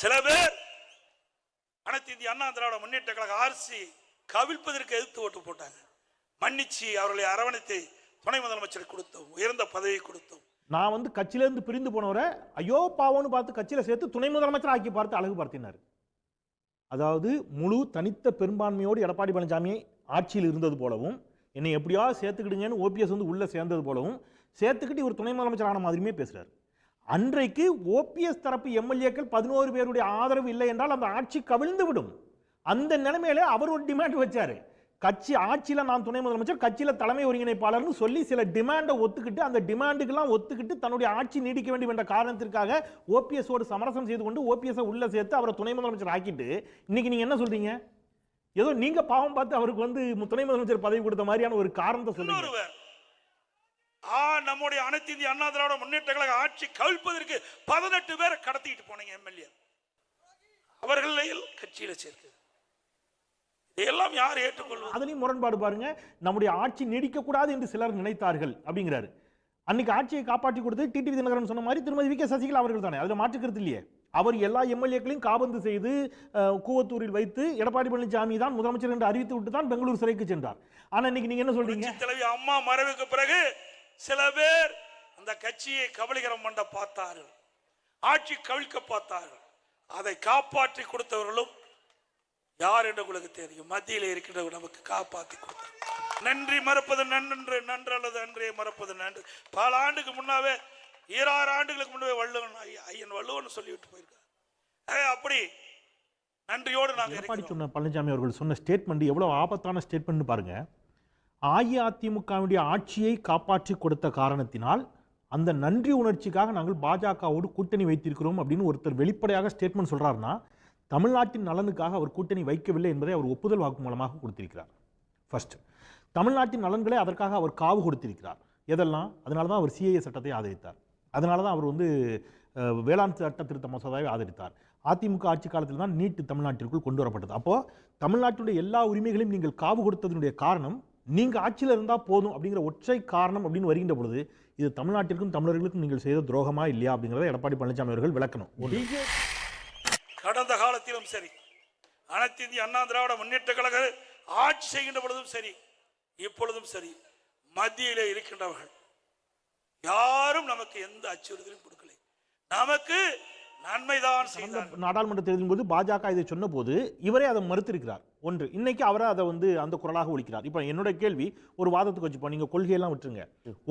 சில பேர் அனைத்து இந்திய அண்ணா திராவிட முன்னேற்ற கழக ஆர்சி கவிழ்ப்பதற்கு எதிர்த்து ஓட்டு போட்டாங்க. மன்னிச்சு அவர்களை அரவணைத்து துணை முதலமைச்சர் கொடுத்தோம் உயர்ந்த பதவி கொடுத்தோம். நான் வந்து கட்சியிலேருந்து பிரிந்து போனவரை ஐயோ பாவோன்னு பார்த்து கட்சியில் சேர்த்து துணை முதலமைச்சர் ஆக்கி பார்த்து அழகு பார்த்தினார் அதாவது முழு தனித்த பெரும்பான்மையோடு எடப்பாடி பழனிசாமி ஆட்சியில் இருந்தது போலவும் என்னை எப்படியாவது சேர்த்துக்கிடுங்கன்னு ஓபிஎஸ் வந்து உள்ளே சேர்ந்தது போலவும் சேர்த்துக்கிட்டு இவர் துணை முதலமைச்சர் ஆன மாதிரியுமே பேசுகிறார் அன்றைக்கு ஓபிஎஸ் தரப்பு எம்எல்ஏக்கள் பதினோரு பேருடைய ஆதரவு இல்லை என்றால் அந்த ஆட்சி கவிழ்ந்து விடும் அந்த நிலைமையில அவர் ஒரு டிமாண்ட் வச்சாரு. கட்சி ஆட்சியில் நான் துணை முதலமைச்சர் கட்சியில் தலைமை ஒருங்கிணைப்பாளர்னு சொல்லி சில டிமாண்டை ஒத்துக்கிட்டு அந்த டிமாண்டுக்கெல்லாம் ஒத்துக்கிட்டு தன்னுடைய ஆட்சி நீடிக்க வேண்டும் என்ற காரணத்திற்காக ஓபிஎஸோடு சமரசம் செய்து கொண்டு ஓபிஎஸ் உள்ள சேர்த்து அவரை துணை முதலமைச்சர் ஆக்கிட்டு இன்னைக்கு நீங்க என்ன சொல்றீங்க? ஏதோ நீங்க பாவம் பார்த்து அவருக்கு வந்து துணை முதலமைச்சர் பதவி கொடுத்த மாதிரியான ஒரு காரணத்தை சொல்லுங்க ஆ நம்முடைய அனைத்து இந்திய அண்ணா திராவிட முன்னேற்ற கழக ஆட்சி கவிழ்ப்பதற்கு பதினெட்டு பேரை கடத்திட்டு போனீங்க எம்எல்ஏ. அவர்களையும் கட்சியில சேர்க்கு இதையெல்லாம் யார் ஏற்றுக்கொள்வது? அதுலயும் முரண்பாடு பாருங்க. நம்முடைய ஆட்சி நீடிக்கக்கூடாது என்று சிலர் நினைத்தார்கள் அப்படிங்கிறாரு. அன்னைக்கு ஆட்சியை காப்பாற்றி கொடுத்தது டிடிவி தினகரன் சொன்ன மாதிரி திருமதி வி. கே. சசிகலா அவர்கள் தானே. அதுல மாற்றுக்கிறது இல்லையே. அவர் எல்லா எம்எல்ஏக்களையும் காபந்து செய்து கூவத்தூரில் வைத்து எடப்பாடி பழனிசாமி தான் முதலமைச்சர் என்று அறிவித்து விட்டு தான் பெங்களூர் சிறைக்கு சென்றார். ஆனா இன்னைக்கு நீங்க என்ன சொல்றீங்க? தலைவி அம்மா மறைவுக்கு பிறகு சில பேர் அந்த கட்சியை கபலீகரம் பண்ண பார்த்தார்கள். ஆட்சி கவிழ்க்க பார்த்தார்கள். அதை காப்பாற்றி கொடுத்தவர்களும் யார் என்று உங்களுக்கு தெரியும். மத்தியில் இருக்கின்றவர் நமக்கு காப்பாற்றி கொடுத்தார். நன்றி மறப்பது நன்று நன்று அல்லது அன்றே மறப்பது நன்று. பல ஆண்டுக்கு முன்னாவே ஈராறு ஆண்டுகளுக்கு முன்னே வள்ளுவன் ஐய- ஐயன் வள்ளுவன் சொல்லிவிட்டு போயிருக்கார். அப்படி நன்றியோடு நாங்கள் பழனிசாமி அவர்கள் சொன்ன ஸ்டேட்மெண்ட் எவ்வளவு ஆபத்தான ஸ்டேட்மெண்ட் பாருங்க. அஇஅதிமுகவினுடைய ஆட்சியை காப்பாற்றி கொடுத்த காரணத்தினால் அந்த நன்றி உணர்ச்சிக்காக நாங்கள் பாஜகவோடு கூட்டணி வைத்திருக்கிறோம் அப்படின்னு ஒருத்தர் வெளிப்படையாக ஸ்டேட்மெண்ட் சொல்கிறாருன்னா தமிழ்நாட்டின் நலனுக்காக அவர் கூட்டணி வைக்கவில்லை என்பதை அவர் ஒப்புதல் வாக்கு மூலமாக கொடுத்திருக்கிறார். ஃபர்ஸ்ட் தமிழ்நாட்டின் நலன்களை அதற்காக அவர் காவு கொடுத்திருக்கிறார். எதெல்லாம்? அதனால தான் அவர் சிஏஏ சட்டத்தை ஆதரித்தார். அதனால தான் அவர் வந்து வேளாண் சட்ட திருத்த மசோதாவை ஆதரித்தார். அதிமுக ஆட்சி காலத்தில் தான் நீட்டு தமிழ்நாட்டிற்குள் கொண்டு வரப்பட்டது. அப்போது தமிழ்நாட்டினுடைய எல்லா உரிமைகளையும் நீங்கள் காவு கொடுத்ததனுடைய காரணம் நீங்கள் ஆட்சியில் இருந்தால் போதும் அப்படிங்கிற ஒற்றை காரணம் அப்படின்னு வருகின்ற பொழுது இது தமிழ்நாட்டிற்கும் தமிழர்களுக்கும் நீங்கள் செய்த துரோகமா இல்லையா அப்படிங்கிறத எடப்பாடி பழனிசாமி அவர்கள் விளக்கணும். கடந்த காலத்திலும் சரி அனைத்து இந்திய அண்ணா திராவிட முன்னேற்ற கழக ஆட்சி செய்கின்ற பொழுதும் சரி இப்பொழுதும் சரி மத்தியிலே இருக்கின்றவர்கள் யாரும் நமக்கு எந்த அச்சுறுத்தலையும் கொடுக்கலை. நமக்கு நாடாளுமன்ற தேர்தலின் போது பாஜக இதை சொன்னபோது இவரே அதை மறுத்திருக்கிறார். ஒன்று இன்னைக்கு அவரை அதை வந்து அந்த குரலாக ஒழிக்கிறார். இப்போ என்னோட கேள்வி ஒரு வாதத்துக்கு வச்சுப்போம் நீங்க கொள்கையெல்லாம் விட்டுருங்க.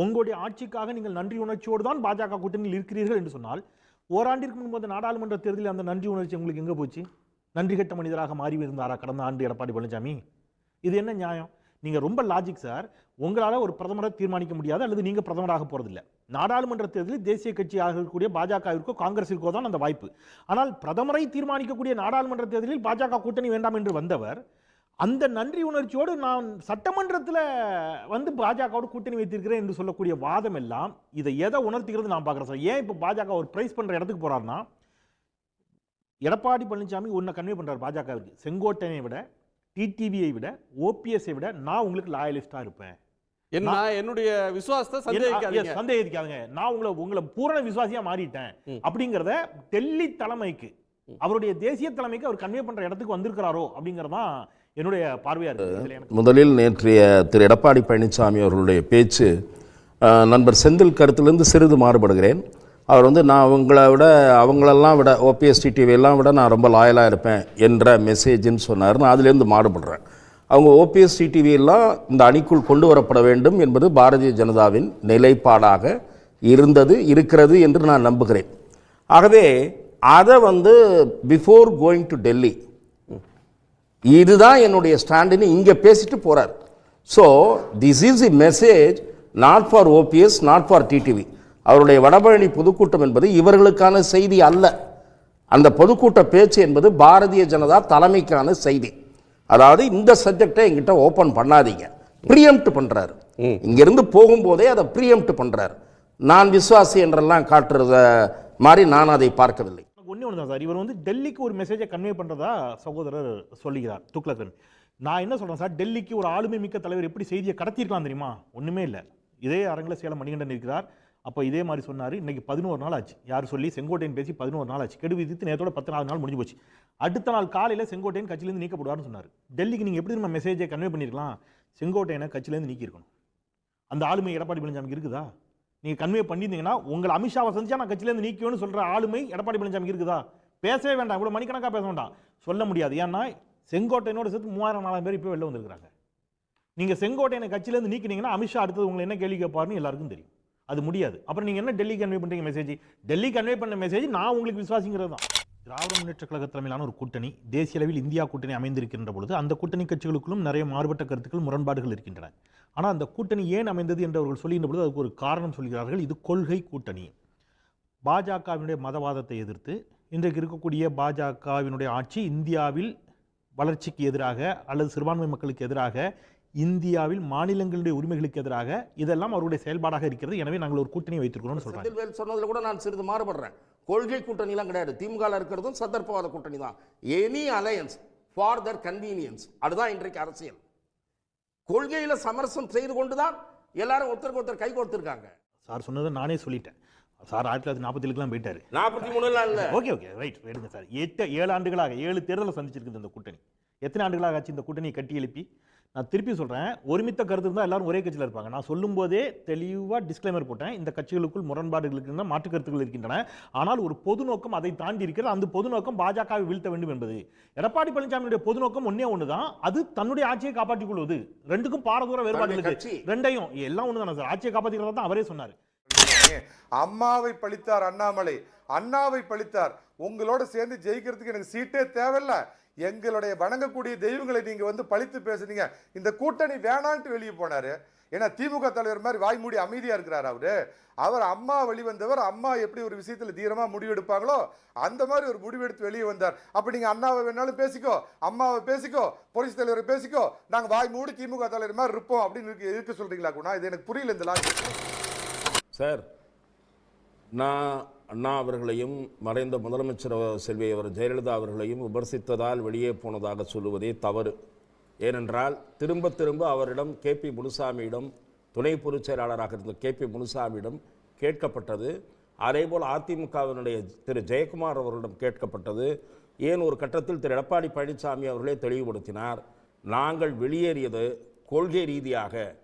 உங்களுடைய ஆட்சிக்காக நீங்கள் நன்றி உணர்ச்சியோடு தான் பாஜக கூட்டணியில் இருக்கிறீர்கள் என்று சொன்னால் ஓராண்டிற்கு முன்பு அந்த நாடாளுமன்ற தேர்தலில் அந்த நன்றி உணர்ச்சி உங்களுக்கு எங்க போச்சு? நன்றி கெட்ட மனிதராக மாறி இருந்தாரா கடந்த ஆண்டு எடப்பாடி பழனிசாமி இது என்ன நியாயம்? நீங்க ரொம்ப லாஜிக் சார் உங்களால ஒரு பிரதமரை தீர்மானிக்க முடியாது அல்லது நீங்க பிரதமராக போறதில்ல. நாடாளுமன்ற தேர்தலில் தேசிய கட்சியாக இருக்கக்கூடிய பாஜகவிற்கோ காங்கிரஸிற்கோ தான் அந்த வாய்ப்பு. ஆனால் பிரதமரை தீர்மானிக்கக்கூடிய நாடாளுமன்ற தேர்தலில் பாஜக கூட்டணி வேண்டாம் என்று வந்தவர் அந்த நன்றி உணர்ச்சியோடு நான் சட்டமன்றத்தில் வந்து பாஜகவோடு கூட்டணி வைத்திருக்கிறேன் என்று சொல்லக்கூடிய வாதம் எல்லாம் இதை எதை உணர்த்துகிறது நான் பார்க்குறேன் சார். ஏன் இப்போ பாஜக ஒரு பிரைஸ் பண்ணுற இடத்துக்கு போகிறாருன்னா எடப்பாடி பழனிசாமி ஒன்றை கன்வே பண்ணுறார் பாஜகவிற்கு. செங்கோட்டையை விட டிடிவியை விட ஓபிஎஸ்ஐ விட நான் உங்களுக்கு லாயலிஸ்ட்டாக இருப்பேன். என்ன என்னுடைய விசுவாசத்தை சந்தேகிக்காதீங்க. சந்தேகிக்காதுங்க. நான் உங்களை உங்களை பூரண விசுவாசியா மாறிட்டேன். அப்படிங்கிறத டெல்லி தலைமைக்கு அவருடைய தேசிய தலைமைக்கு அவர் கன்வே பண்ற இடத்துக்கு வந்திருக்கிறாரோ அப்படிங்கறதான் என்னுடைய பார்வையா இருக்கு. முதலில் நேற்றைய திரு எடப்பாடி பழனிசாமி அவர்களுடைய பேச்சு நண்பர் செந்தில் கருத்திலிருந்து சிறிது மாறுபடுகிறேன். அவர் வந்து நான் அவங்கள விட அவங்களெல்லாம் விட ஓபிஎஸ் டிடிவி எல்லாம் விட நான் ரொம்ப லாயலாக இருப்பேன் என்ற மெசேஜ்னு சொன்னார். நான் அதுலேருந்து மாறுபடுறேன். அவங்க ஓபிஎஸ் டிடிவி எல்லாம் இந்த அணிக்குள் கொண்டு வரப்பட வேண்டும் என்பது பாரதிய ஜனதாவின் நிலைப்பாடாக இருந்தது இருக்கிறது என்று நான் நம்புகிறேன். ஆகவே அதை வந்து பிஃபோர் கோயிங் டு டெல்லி இதுதான் என்னுடைய ஸ்டாண்டுன்னு இங்கே பேசிட்டு போகிறார் so this is a message not for OPS not for TTV அவருடைய வடபழனி பொதுக்கூட்டம் என்பது இவர்களுக்கான செய்தி அல்ல. அந்த பொதுக்கூட்ட பேச்சு என்பது பாரதிய ஜனதா தலைமைக்கான செய்தி. அதாவது இந்த சப்ஜெக்டை எங்கிட்ட ஓப்பன் பண்ணாதீங்க. ப்ரீஎம்ப்ட் பண்றாரு. இங்கிருந்து போகும்போதே அதை ப்ரீஎம்ப்ட் பண்றாரு. நான் விசுவாசி என்றெல்லாம் காட்டுறத மாதிரி நான் அதை பார்க்கவில்லை. ஒண்ணே ஒன்று தான் சார். இவர் வந்து டெல்லிக்கு ஒரு மெசேஜை கன்வே பண்றதா சகோதரர் சொல்லுகிறார். துக்ளக்கன் நான் என்ன சொல்றேன் சார்? டெல்லிக்கு ஒரு ஆளுமை மிக்க தலைவர் எப்படி செய்தியை கடத்தியிருக்கலாம் தெரியுமா? ஒண்ணுமே இல்லை. இதே அரங்கில் சேலம் மணிகண்டன் இருக்கிறார். அப்போ இதே மாதிரி சொன்னார். இன்னைக்கு பதினோரு நாள் ஆச்சு. யார் சொல்லி? செங்கோட்டையன் பேசி பதினோரு நாள் ஆச்சு. கெடு விதித்து நேரத்தோட பத்து நாலு நாள் முடிஞ்சு போச்சு. அடுத்த நாள் காலையில் செங்கோட்டையன் கட்சியிலேருந்து நீக்கப்படுவார்னு சொன்னார். டெல்லிக்கு நீங்கள் எப்படி நம்ம மெசேஜை கன்வே பண்ணியிருக்கலாம் செங்கோட்டையனை கட்சியிலேருந்து நீக்கியிருக்கணும். அந்த ஆளுமை எடப்பாடி பழனிசாமிக்கு இருக்குதா? நீங்கள் கன்வே பண்ணியிருந்தீங்கன்னா உங்களை அமித்ஷாவை சந்திச்சா நான் கட்சியிலேருந்து நீக்கியோன்னு சொல்கிற ஆளுமை எடப்பாடி பழனிசாமிக்கு இருக்குதா? பேசவே வேண்டாம். இவ்வளோ மணிக்கணக்காக பேச வேண்டாம். சொல்ல முடியாது. ஏன்னா செங்கோட்டையனோட சேர்த்து மூவாயிரம் நாலாயிரம் பேர் இப்போ வெளில வந்திருக்கிறாங்க. நீங்கள் செங்கோட்டையனை கட்சியிலேருந்து நீக்கினீங்கன்னா அமித்ஷா அடுத்தது உங்களை என்ன கேள்வி கேட்பாருன்னு எல்லாருக்கும் தெரியும். அது முடியாது. அப்புறம் நீங்கள் என்ன டெல்லி கன்வே பண்ணுறீங்க மெசேஜ் டெல்லி கன்வே பண்ண மெசேஜ் நான் உங்களுக்கு விசுவாசிங்கிறது தான். திராவிட முன்னேற்ற கழக தலைமையிலான ஒரு கூட்டணி தேசிய அளவில் இந்தியா கூட்டணி அமைந்திருக்கின்ற பொழுது அந்த கூட்டணி கட்சிகளுக்குள்ளும் நிறைய மாறுபட்ட கருத்துக்கள் முரண்பாடுகள் இருக்கின்றன. ஆனால் அந்த கூட்டணி ஏன் அமைந்தது என்று அவர்கள் சொல்லுகின்ற பொழுது அதுக்கு ஒரு காரணம் சொல்கிறார்கள். இது கொள்கை கூட்டணி. பாஜகவினுடைய மதவாதத்தை எதிர்த்து இன்றைக்கு இருக்கக்கூடிய பாஜகவினுடைய ஆட்சி இந்தியாவில் வளர்ச்சிக்கு எதிராக அல்லது சிறுபான்மை மக்களுக்கு எதிராக இந்தியாவில் மாநிலங்களுடைய உரிமைகளுக்கு எதிராக இதெல்லாம் அவருடைய செயல்பாடாக இருக்கிறது. எனவே நாங்கள் ஒரு கூட்டணி வைத்திருக்கிறோம்னு சொல்றாங்க. சொன்னதுல கூட நான் சிறிது மாறுபடுறேன். கொள்கை கூட்டணிலாம் கிடையாது. திமுக இருக்கிறதும் சந்தர்ப்பவாத கூட்டணி தான். Any alliance for their convenience அதுதான் இன்றைக்கு அரசியல். கொள்கையில சமரசம் செய்து கொண்டுதான் எல்லாரும் ஒருத்தருக்கு ஒருத்தர் கை கொடுத்திருக்காங்க. சார் சொன்னதை நானே சொல்லிட்டேன். சார் ஆயிரத்தி தொள்ளாயிரத்தி நாற்பத்தேழுக்குலாம் போயிட்டாரு. நாற்பத்தி மூணுலாம் இல்ல. ஓகே ஓகே ரைட் எடுங்க சார். எட்டு ஏழு ஆண்டுகளாக ஏழு தேர்தலை சந்திச்சிருக்குது இந்த கூட்டணி. எத்தனை ஆண்டுகளாக ஆச்சு இந்த கூட்டணியை கட்டி எழுப்பி நான் திருப்பி சொல்கிறேன் ஒருமித்த கருத்து இருந்தால் எல்லாரும் ஒரே கட்சியில் இருப்பாங்க. நான் சொல்லும்போதே தெளிவாக டிஸ்க்ளைமர் போட்டேன். இந்த கட்சிகளுக்குள் முரண்பாடுகள் இருக்கின்றன மாற்று கருத்துக்கள் இருக்கின்றன. ஆனால் ஒரு பொது நோக்கம் அதை தாண்டி இருக்கிறது. அந்த பொது நோக்கம் பாஜகவை வீழ்த்த வேண்டும் என்பது. எடப்பாடி பழனிசாமியுடைய பொது நோக்கம் ஒன்னே ஒன்று தான் அது தன்னுடைய ஆட்சியை காப்பாற்றிக் கொள்வது ரெண்டுக்கும் பாரதூர வேறுபாடு இருக்கு. ரெண்டையும் எல்லாம் ஒன்று தானே சார்? ஆட்சியை காப்பாற்றிக்கிறதா தான் அவரே சொன்னார். அம்மாவை பழித்தார் அண்ணாமலை. அண்ணாவை பழித்தார். உங்களோட சேர்ந்து ஜெயிக்கிறதுக்கு எனக்கு சீட்டே தேவையில்ல. எங்களுடைய வணங்கக்கூடிய தெய்வங்களை நீங்க வந்து பழித்து பேசுனீங்க. இந்த கூட்டணி வேணான்ட்டு வெளியே போனாரு. ஏன்னா திமுக தலைவர் மாதிரி வாய் மூடி அமைதியா இருக்கிறார் அவரு. அவர் அம்மா வெளிவந்தவர் அம்மா எப்படி ஒரு விஷயத்துல தீரமா முடிவெடுப்பாங்களோ அந்த மாதிரி ஒரு முடிவெடுத்து வெளியே வந்தார். அப்ப நீங்க அண்ணாவை வேணாலும் பேசிக்கோ அம்மாவை பேசிக்கோ போலீஸ் தலைவரை பேசிக்கோ நாங்க வாய் மூடி திமுக தலைவர் மாதிரி இருப்போம் அப்படின்னு இருக்கு இருக்க சொல்றீங்களா குணா? இது எனக்கு புரியல இந்த லாஜிக் சார் நான் அண்ணா அவர்களையும் மறைந்த முதலமைச்சர் செல்வி அவர் ஜெயலலிதா அவர்களையும் விமர்சித்ததால் வெளியே போனதாக சொல்லுவதே தவறு. ஏனென்றால் திரும்ப திரும்ப அவரிடம் கே. பி. முனுசாமியிடம் துணை பொதுச் செயலாளராக இருந்த கே. பி. முனுசாமியிடம் கேட்கப்பட்டது. அதேபோல் அதிமுகவினுடைய திரு. ஜெயக்குமார் அவர்களிடம் கேட்கப்பட்டது. ஏன் ஒரு கட்டத்தில் திரு. எடப்பாடி பழனிசாமி அவர்களே தெளிவுபடுத்தினார்? நாங்கள் வெளியேறியது கொள்கை ரீதியாக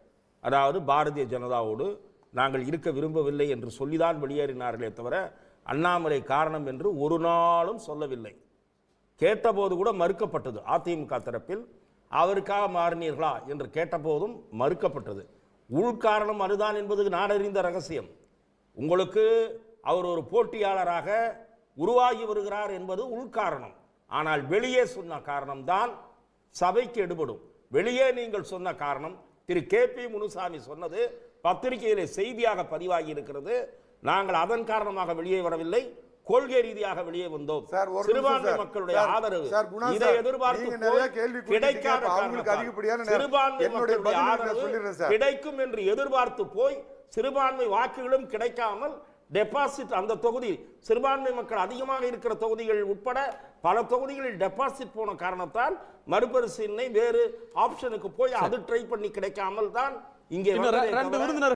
அதாவது பாரதிய ஜனதாவோடு நாங்கள் இருக்க விரும்பவில்லை என்று சொல்லிதான் வெளியேறினார்களே தவிர அண்ணாமலை காரணம் என்று ஒரு நாளும் சொல்லவில்லை. கேட்டபோது கூட மறுக்கப்பட்டது. அதிமுக தரப்பில் அவருக்காக மாறினீர்களா? என்று கேட்டபோதும் மறுக்கப்பட்டது. உள்காரணம் அதுதான் என்பது நாடறிந்த ரகசியம். உங்களுக்கு அவர் ஒரு போட்டியாளராக உருவாகி வருகிறார் என்பது உள்காரணம் ஆனால் வெளியே சொன்ன காரணம்தான் சபைக்கு எடுபடும். வெளியே நீங்கள் சொன்ன காரணம் திரு கே பி முனுசாமி சொன்னது பத்திரிகையிலே செய்தியாக பதிவாகி இருக்கிறது நாங்கள் அதன் காரணமாக வெளியே வரவில்லை கொள்கை ரீதியாக வெளியே வந்தோம் சிறுபான்மை. மக்களுடைய ஆதரவு இதை எதிர்பார்த்து கிடைக்காத. சிறுபான்மை மக்களுடைய ஆதரவு. கிடைக்கும் என்று எதிர்பார்த்து போய் சிறுபான்மை வாக்குகளும் கிடைக்காமல் டெபாசிட் அந்த தொகுதி சிறுபான்மை மக்கள் அதிகமாக இருக்கிற தொகுதிகள் உட்பட பல தொகுதிகளில் டெபாசிட் போன காரணத்தால் மறுபரிசீலனை வேறு ஆப்ஷனுக்கு போய் அது ட்ரை பண்ணி கிடைக்காமல் தான் இங்கே ரெண்டு விருந்தினர்